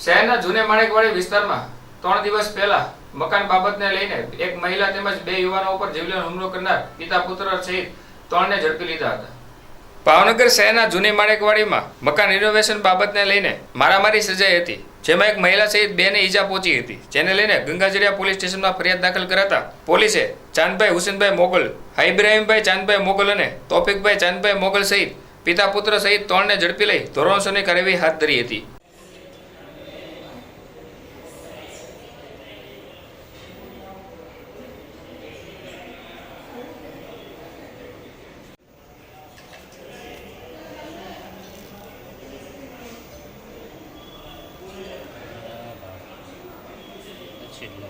શહેરના જૂને માણેકવાડી વિસ્તારમાં ત્રણ દિવસ પહેલા મકાન બાબતને લઈને એક મહિલા તેમજ બે યુવાનો ઉપર જીવલેણ હુમલો કરનાર પિતા પુત્ર સહિત ત્રણને ઝડપી લીધા હતા. ભાવનગર શહેરના જૂની માણેકવાડીમાં મકાન રિનોવેશન બાબતને લઈને મારામારી સર્જાઈ હતી, જેમાં એક મહિલા સહિત બેને ઈજા પહોંચી હતી, જેને લઈને ગંગાજળિયા પોલીસ સ્ટેશનમાં ફરિયાદ દાખલ કરાતા પોલીસે ચાંદભાઈ હુસેનભાઈ મોગલ ઇબ્રાહીમભાઈ ચાંદભાઈ મોગલ અને તોફિકભાઈ ચાંદભાઈ મોગલ સહિત પિતા પુત્ર સહિત ત્રણને ઝડપી લઈ ધોરણસોની કાર્યવાહી હાથ ધરી હતી. Chỉ có.